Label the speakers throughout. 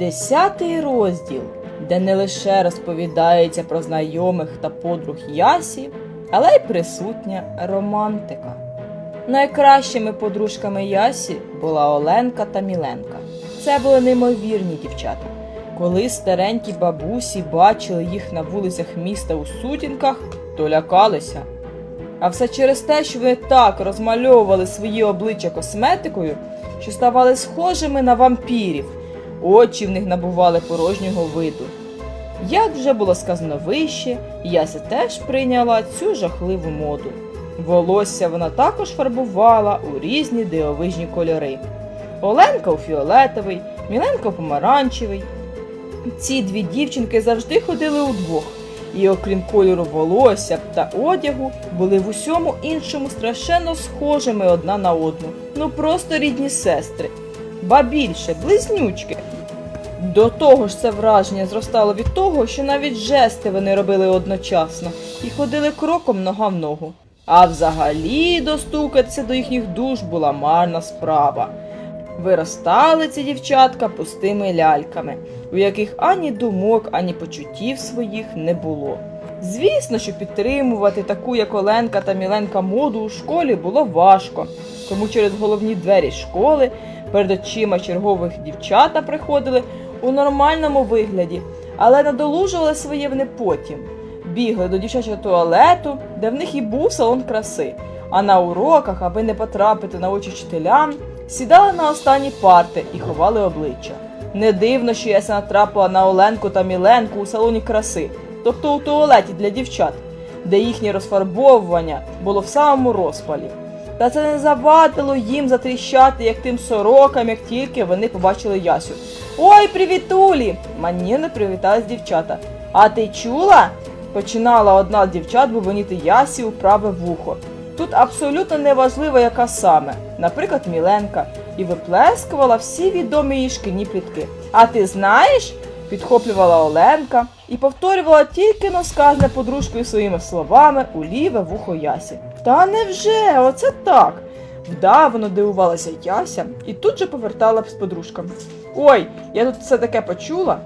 Speaker 1: Десятий розділ, де не лише розповідається про знайомих та подруг Ясі, але й присутня романтика. Найкращими подружками Ясі була Оленка та Міленка. Це були неймовірні дівчата. Коли старенькі бабусі бачили їх на вулицях міста у сутінках, то лякалися. А все через те, що вони так розмальовували свої обличчя косметикою, що ставали схожими на вампірів. Очі в них набували порожнього виду. Як вже було сказано вище, Яся теж прийняла цю жахливу моду. Волосся вона також фарбувала у різні дивовижні кольори. Оленка у фіолетовий, Міленка у помаранчевий. Ці дві дівчинки завжди ходили удвох, і окрім кольору волосся та одягу, були в усьому іншому страшенно схожими одна на одну. Ну просто рідні сестри. Ба більше, близнючки. До того ж, це враження зростало від того, що навіть жести вони робили одночасно і ходили кроком нога в ногу. А взагалі достукатися до їхніх душ була марна справа. Виростали ці дівчатка пустими ляльками, у яких ані думок, ані почуттів своїх не було. Звісно, що підтримувати таку, як Оленка та Міленка моду у школі було важко, тому через головні двері школи перед очима чергових дівчата приходили у нормальному вигляді, але надолужували своє вони потім. Бігли до дівчачого туалету, де в них і був салон краси. А на уроках, аби не потрапити на очі вчителям, сідали на останні парти і ховали обличчя. Не дивно, що Яся натрапила на Оленку та Міленку у салоні краси, тобто у туалеті для дівчат, де їхнє розфарбовування було в самому розпалі. Та це не завадило їм затріщати, як тим сорокам, як тільки вони побачили Ясю. Ой, привітулі! Манірно привітались дівчата. А ти чула? Починала одна з дівчат бубоніти Ясі у праве вухо. Тут абсолютно неважливо, яка саме, наприклад, Міленка, і виплескувала всі відомі її шкільні плітки. А ти знаєш? Підхоплювала Оленка і повторювала тільки но сказане подружкою своїми словами у ліве вухо Ясі. Та невже, оце так. Вдавано дивувалася Яся і тут же повертала з подружками. Ой, я тут все таке почула.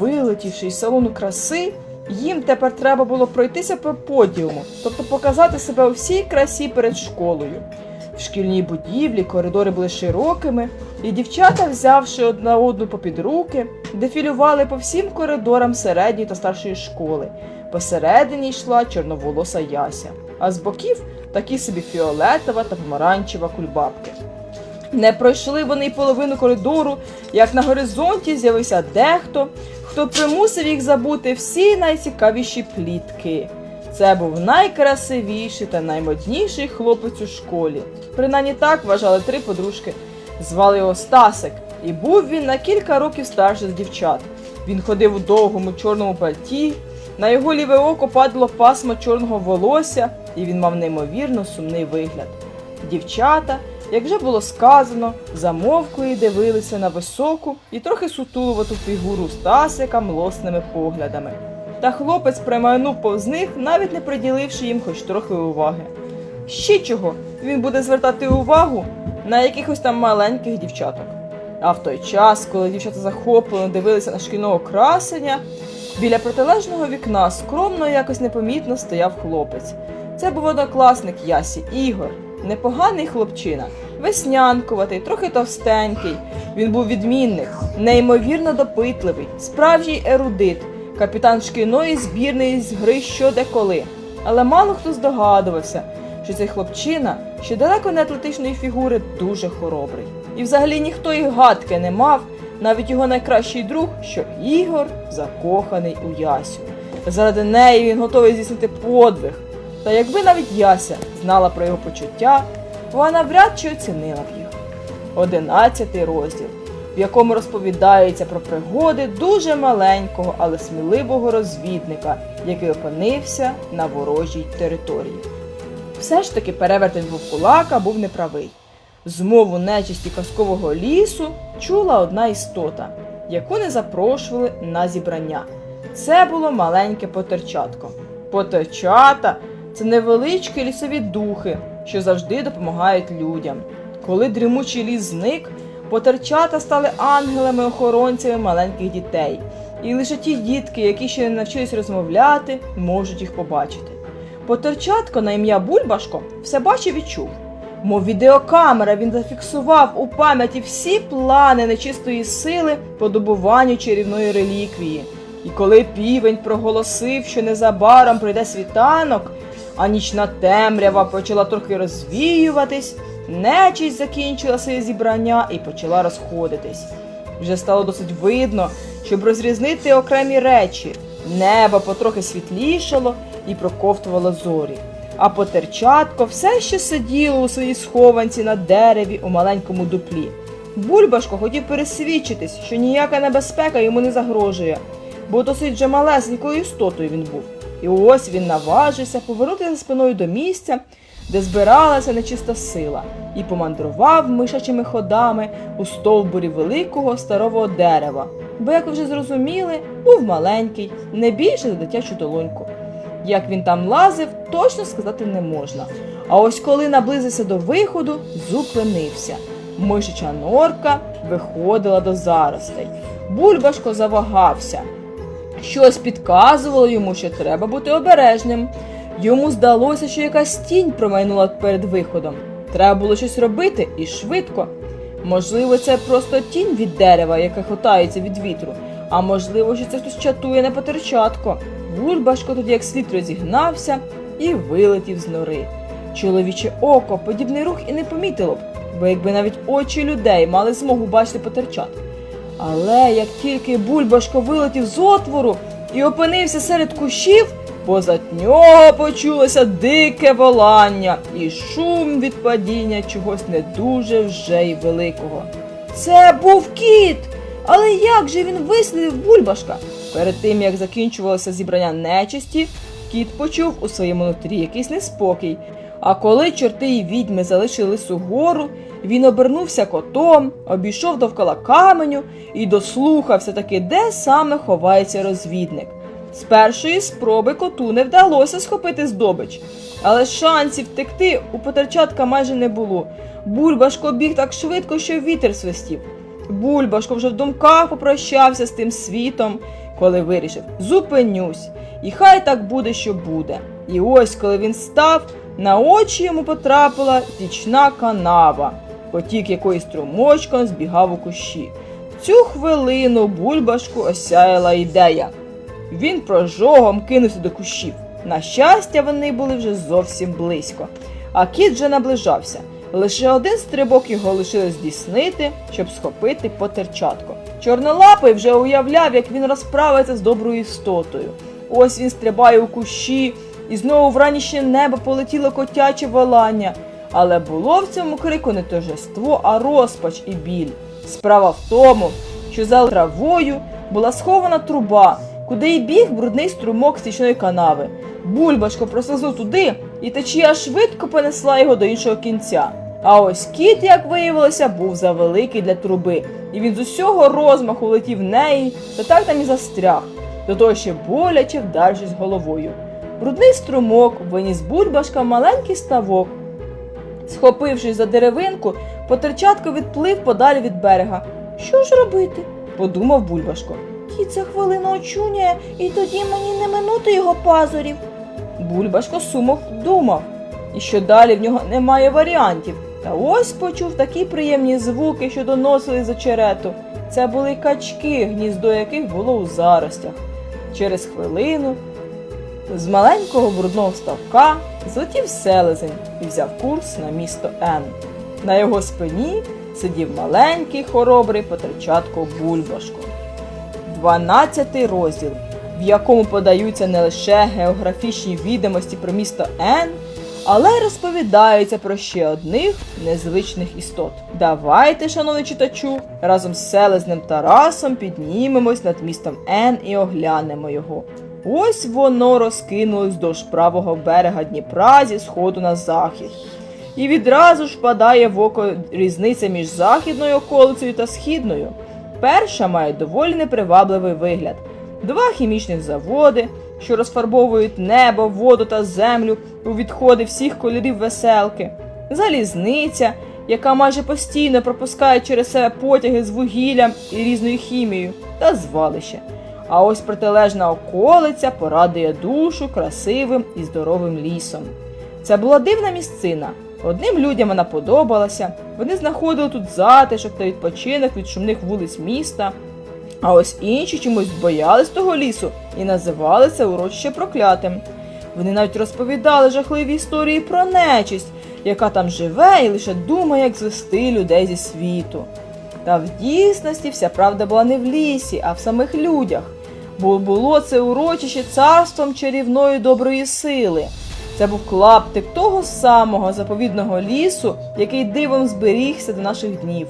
Speaker 1: Вилетівши із салону краси, їм тепер треба було пройтися по подіуму, тобто показати себе у всій красі перед школою. В шкільній будівлі коридори були широкими, і дівчата, взявши одна одну попід руки, дефілювали по всім коридорам середньої та старшої школи. Посередині йшла чорноволоса Яся, а з боків такі собі фіолетова та помаранчева кульбабки. Не пройшли вони й половину коридору, як на горизонті з'явився дехто, хто примусив їх забути всі найцікавіші плітки. Це був найкрасивіший та наймодніший хлопець у школі. Принаймні так вважали три подружки. Звали його Стасик, і був він на кілька років старший з дівчат. Він ходив у довгому чорному пальті, на його ліве око падало пасмо чорного волосся, і він мав неймовірно сумний вигляд. Дівчата, як вже було сказано, замовкли і дивилися на високу і трохи сутулувату фігуру Стасика млосними поглядами. Та хлопець промайнув повз них, навіть не приділивши їм хоч трохи уваги. Ще чого, він буде звертати увагу на якихось там маленьких дівчаток. А в той час, коли дівчата захоплено дивилися на шкільного красення, біля протилежного вікна скромно якось непомітно стояв хлопець. Це був однокласник Ясі Ігор, непоганий хлопчина, веснянкуватий, трохи товстенький. Він був відмінник, неймовірно допитливий, справжній ерудит, капітан шкільної збірної з гри що де коли. Але мало хто здогадувався, що цей хлопчина, що далеко не атлетичної фігури, дуже хоробрий. І взагалі ніхто й гадки не мав, навіть його найкращий друг, що Ігор закоханий у Ясю. Заради неї він готовий здійснити подвиг. Та якби навіть Яся знала про його почуття, вона навряд чи оцінила б їх. Одинадцятий розділ, в якому розповідається про пригоди дуже маленького, але сміливого розвідника, який опинився на ворожій території. Все ж таки перевертень вовкулака був неправий. Змову нечисті казкового лісу чула одна істота, яку не запрошували на зібрання. Це було маленьке потерчатко. Потерчата це невеличкі лісові духи, що завжди допомагають людям. Коли дрімучий ліс зник, Потерчата стали ангелами-охоронцями маленьких дітей. І лише ті дітки, які ще не навчились розмовляти, можуть їх побачити. Потерчатко на ім'я Бульбашко все бачив і чув. Мов відеокамера він зафіксував у пам'яті всі плани нечистої сили по добуванню чарівної реліквії. І коли півень проголосив, що незабаром прийде світанок, а нічна темрява почала трохи розвіюватись, нечість закінчила своє зібрання і почала розходитись. Вже стало досить видно, щоб розрізнити окремі речі. Небо потрохи світлішало і проковтувало зорі. А потерчатко все ще сиділо у своїй схованці на дереві у маленькому дуплі. Бульбашко хотів пересвідчитись, що ніяка небезпека йому не загрожує, бо досить же малесенькою істотою він був. І ось він наважився повернутися спиною до місця, де збиралася нечиста сила, і помандрував мишачими ходами у стовбурі великого старого дерева, бо, як ви вже зрозуміли, був маленький, не більше за дитячу долоньку. Як він там лазив, точно сказати не можна. А ось коли наблизився до виходу, зупинився. Мишача норка виходила до заростей. Бульбашко завагався. Щось підказувало йому, що треба бути обережним. Йому здалося, що якась тінь промайнула перед виходом. Треба було щось робити і швидко. Можливо, це просто тінь від дерева, яке хотається від вітру, а можливо, що це хтось чатує на потерчатко. Бульбашко тоді як слід розігнався і вилетів з нори. Чоловіче око подібний рух і не помітило б, бо якби навіть очі людей мали змогу бачити потерчат. Але як тільки Бульбашко вилетів з отвору і опинився серед кущів, позад нього почулося дике волання і шум від падіння чогось не дуже вже й великого. Це був кіт! Але як же він вислідив Бульбашка? Перед тим як закінчувалося зібрання нечисті, кіт почув у своєму нутрі якийсь неспокій. А коли чорти й відьми залишили лису гору, він обернувся котом, обійшов довкола каменю і дослухався таки, де саме ховається розвідник. З першої спроби коту не вдалося схопити здобич, але шансів втекти у потерчатка майже не було. Бульбашко біг так швидко, що вітер свистів. Бульбашко вже в думках попрощався з тим світом, коли вирішив зупинюсь, і хай так буде, що буде. І ось, коли він став, на очі йому потрапила річна канава, потік якої струмочком збігав у кущі. Цю хвилину бульбашку осяяла ідея. Він прожогом кинувся до кущів. На щастя, вони були вже зовсім близько, а кіт вже наближався. Лише один стрибок його лишилось здійснити, щоб схопити потерчатко. Чорнолапий вже уявляв, як він розправиться з доброю істотою. Ось він стрибає у кущі, і знову в ранішнє небо полетіло котяче волання. Але було в цьому крику не торжество, а розпач і біль. Справа в тому, що за травою була схована труба, куди й біг брудний струмок стічної канави. Бульбашко прослизнув туди, і течія швидко понесла його до іншого кінця. А ось кіт, як виявилося, був завеликий для труби, і він з усього розмаху летів в неї, та так там і застряг, до того ще боляче вдарившись головою. Брудний струмок виніс бульбашка маленький ставок. Схопившись за деревинку, потерчатко відплив подалі від берега. Що ж робити? подумав бульбашко. Кіт за хвилину очуняє, і тоді мені не минути його пазурів. Бульбашко сумов думав, і що далі в нього немає варіантів. Та ось почув такі приємні звуки, що доносили з очерету. Це були качки, гніздо яких було у заростях. Через хвилину з маленького брудного ставка злетів селезень і взяв курс на місто Н. На його спині сидів маленький хоробрий потерчатко Бульбашко. Дванадцятий розділ, в якому подаються не лише географічні відомості про місто Н, але й розповідаються про ще одних незвичних істот. Давайте, шановний читачу, разом з селезнем Тарасом піднімемось над містом Н і оглянемо його. Ось воно розкинулось вздовж правого берега Дніпра зі сходу на захід. І відразу ж впадає в око різниця між західною околицею та східною. Перша має доволі непривабливий вигляд: два хімічних заводи, що розфарбовують небо, воду та землю у відходи всіх кольорів веселки, залізниця, яка майже постійно пропускає через себе потяги з вугіллям і різною хімією, та звалище. А ось протилежна околиця порадує душу красивим і здоровим лісом. Це була дивна місцина. Одним людям вона подобалася, вони знаходили тут затишок та відпочинок від шумних вулиць міста. А ось інші чомусь боялись того лісу і називали це урочище проклятим. Вони навіть розповідали жахливі історії про нечисть, яка там живе і лише думає, як звести людей зі світу. Та в дійсності вся правда була не в лісі, а в самих людях, бо було це урочище царством чарівної доброї сили. Це був клаптик того самого заповідного лісу, який дивом зберігся до наших днів.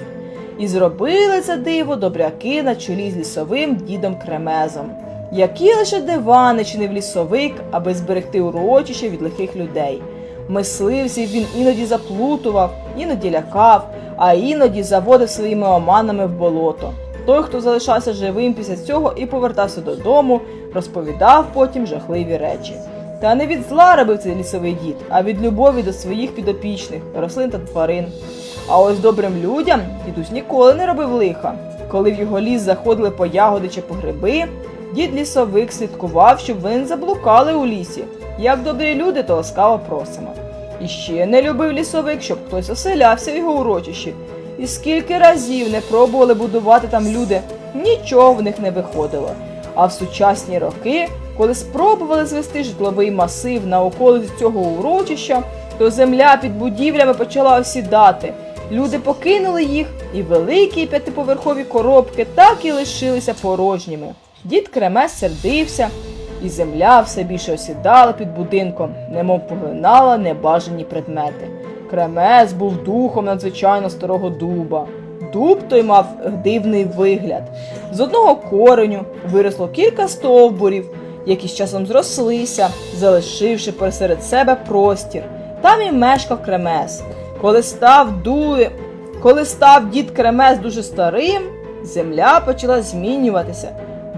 Speaker 1: І зробили це диво добряки на чолі з лісовим дідом Кремезом. Які лише дивани чинив лісовик, аби зберегти урочище від лихих людей. Мисливців він іноді заплутував, іноді лякав, а іноді заводив своїми оманами в болото. Той, хто залишався живим після цього і повертався додому, розповідав потім жахливі речі. Та не від зла робив цей лісовий дід, а від любові до своїх підопічних, рослин та тварин. А ось добрим людям дідусь ніколи не робив лиха. Коли в його ліс заходили по ягоди чи по гриби, дід лісовик слідкував, щоб вони не заблукали у лісі. Як добрі люди, то ласкаво просимо. І ще не любив лісовик, щоб хтось оселявся в його урочищі. І скільки разів не пробували будувати там люди, нічого в них не виходило. А в сучасні роки, коли спробували звести житловий масив на околиці цього урочища, то земля під будівлями почала осідати. Люди покинули їх, і великі п'ятиповерхові коробки так і лишилися порожніми. Дід Кремес сердився, і земля все більше осідала під будинком, немов поглинала небажані предмети. Кремес був духом надзвичайно старого дуба. Дуб той мав дивний вигляд. З одного кореню виросло кілька стовбурів, які з часом зрослися, залишивши посеред себе простір. Там і мешкав Кремес. Коли став дує, коли став дід Кремес дуже старим, земля почала змінюватися.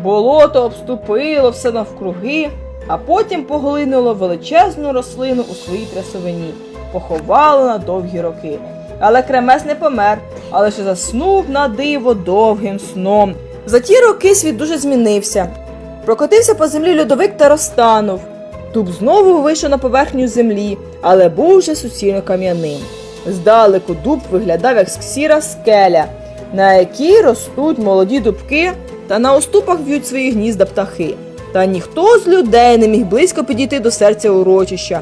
Speaker 1: Болото обступило все навкруги, а потім поглинуло величезну рослину у своїй трясовині, поховало на довгі роки. Але Кремес не помер, а лише заснув на диво довгим сном. За ті роки світ дуже змінився. Прокотився по землі льодовик та розтанув. Дуб знову вийшов на поверхню землі, але був вже суцільно кам'яним. Здалеку дуб виглядав як сіра скеля, на якій ростуть молоді дубки та на уступах в'ють свої гнізда птахи. Та ніхто з людей не міг близько підійти до серця урочища,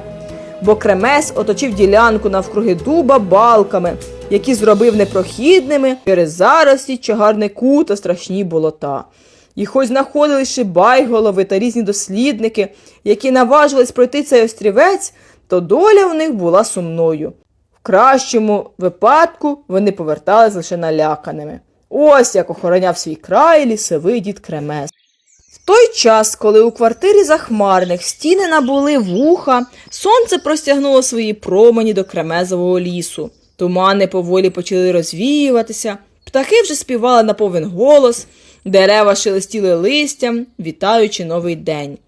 Speaker 1: бо кремес оточив ділянку навкруги дуба балками, які зробив непрохідними через зарості, чагарнику та страшні болота. І хоч знаходились шибайголови та різні дослідники, які наважились пройти цей острівець, то доля в них була сумною. В кращому випадку вони повертались лише наляканими. Ось як охороняв свій край лісовий дід Кремес. Той час, коли у квартирі захмарних стіни набули вуха, сонце простягнуло свої промені до кремезового лісу. Тумани поволі почали розвіюватися, птахи вже співали на повен голос, дерева шелестіли листям, вітаючи новий день.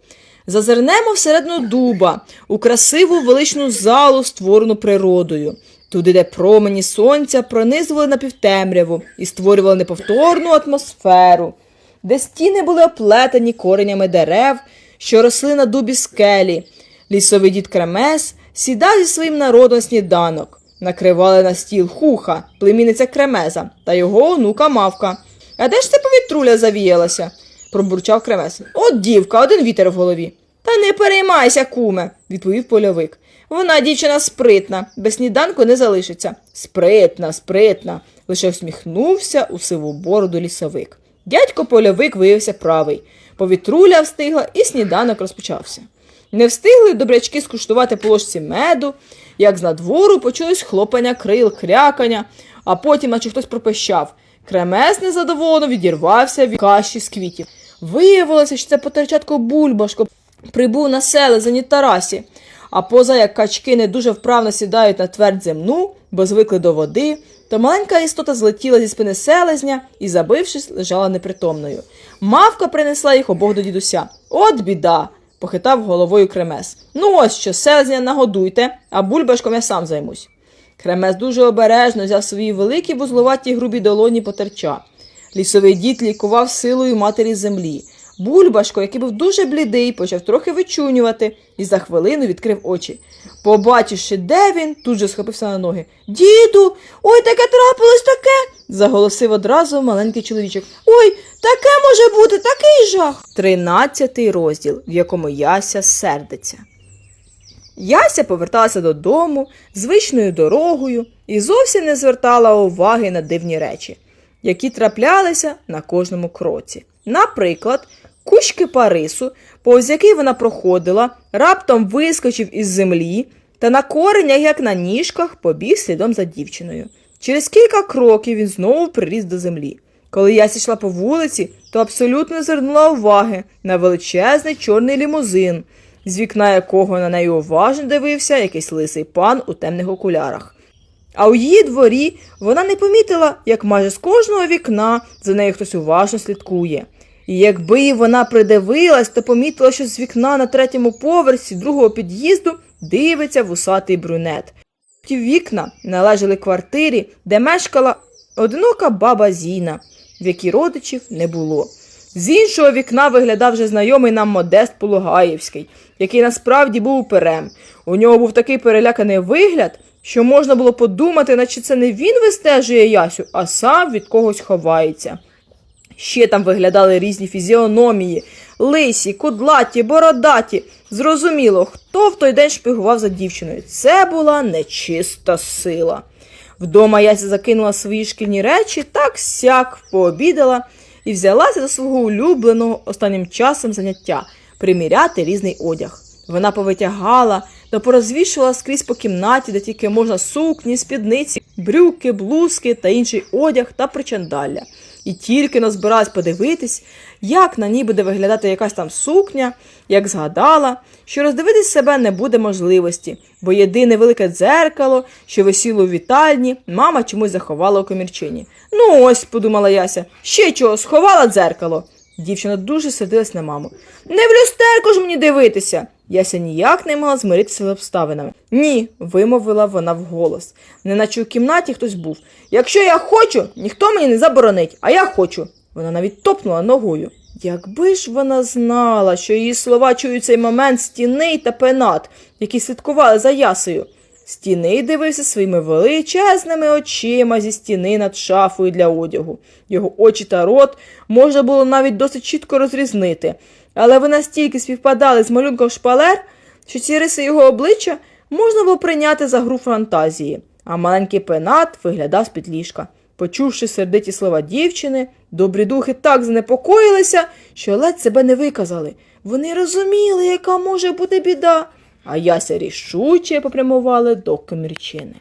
Speaker 1: Зазирнемо всередину дуба, у красиву величну залу, створену природою, туди, де промені сонця пронизували напівтемряву і створювали неповторну атмосферу, де стіни були оплетені коренями дерев, що росли на дубі скелі. Лісовий дід Кремес сідав зі своїм народом сніданок, накривали на стіл хуха, племінниця Кремеза та його онука Мавка. А де ж це повітруля завіялася? пробурчав Кремес. От дівка, один вітер в голові. Та не переймайся, куме, відповів польовик. Вона дівчина спритна, без сніданку не залишиться. Спритна, спритна, лише всміхнувся у сиву бороду лісовик. Дядько польовик виявився правий. Повітруля встигла, і сніданок розпочався. Не встигли добрячки скуштувати по ложці меду, як з надвору почулось хлопання крил, крякання, а потім, наче хтось пропищав. Кремес незадоволено відірвався від каші з квітів. Виявилося, що це потерчатко бульбашко прибув на селезені Тарасі, а поза як качки не дуже вправно сідають на твердь земну, бо звикли до води, то маленька істота злетіла зі спини селезня і, забившись, лежала непритомною. Мавка принесла їх обох до дідуся. От біда! похитав головою кремес. Ну ось що, селезня нагодуйте, а бульбашком я сам займусь. Кремес дуже обережно взяв свої великі вузловаті грубі долоні потерча. Лісовий дід лікував силою матері землі. Бульбашко, який був дуже блідий, почав трохи вичунювати і за хвилину відкрив очі. Побачивши, де він, тут же схопився на ноги. Діду, ой, таке трапилось таке. заголосив одразу маленький чоловічок. Ой, таке може бути, такий жах. Тринадцятий розділ, в якому Яся сердиться. Яся поверталася додому звичною дорогою і зовсім не звертала уваги на дивні речі, які траплялися на кожному кроці. Наприклад, кущ кипарису, повз який вона проходила, раптом вискочив із землі та на коренях, як на ніжках, побіг слідом за дівчиною. Через кілька кроків він знову приріс до землі. Коли Яся йшла по вулиці, то абсолютно звернула уваги на величезний чорний лімузин, з вікна якого на неї уважно дивився якийсь лисий пан у темних окулярах. А у її дворі вона не помітила, як майже з кожного вікна за нею хтось уважно слідкує. Якби вона придивилась, то помітила, що з вікна на третьому поверсі другого під'їзду дивиться вусатий брюнет. Ті вікна належали квартирі, де мешкала одинока баба Зіна, в якій родичів не було. З іншого вікна виглядав вже знайомий нам Модест Полугаївський, який насправді був уперем. У нього був такий переляканий вигляд, що можна було подумати, наче це не він вистежує Ясю, а сам від когось ховається. Ще там виглядали різні фізіономії, лисі, кудлаті, бородаті. Зрозуміло, хто в той день шпигував за дівчиною. Це була нечиста сила. Вдома Яся закинула свої шкільні речі, так сяк пообідала і взялася до свого улюбленого останнім часом заняття приміряти різний одяг. Вона повитягала та порозвішувала скрізь по кімнаті, де тільки можна сукні, спідниці, брюки, блузки та інший одяг та причандалля. І тільки назбиралась подивитись, як на ній буде виглядати якась там сукня, як згадала, що роздивитись себе не буде можливості, бо єдине велике дзеркало, що висіло у вітальні, мама чомусь заховала у комірчині. Ну ось, подумала Яся, ще чого, сховала дзеркало. Дівчина дуже сердилась на маму. Не в люстерку ж мені дивитися. Яся ніяк не могла змиритися з обставинами. Ні, вимовила вона вголос. Неначе у кімнаті хтось був. Якщо я хочу, ніхто мені не заборонить, а я хочу. Вона навіть топнула ногою. Якби ж вона знала, що її слова чують цей момент стіни та пенат, які слідкували за ясею. Стіни дивився своїми величезними очима зі стіни над шафою для одягу. Його очі та рот можна було навіть досить чітко розрізнити, але вони настільки співпадали з малюнком шпалер, що ці риси його обличчя можна було прийняти за гру фантазії, а маленький пенат виглядав з-під ліжка. Почувши сердиті слова дівчини, добрі духи так занепокоїлися, що ледь себе не виказали. Вони розуміли, яка може бути біда, а яся рішуче попрямували до комірчини.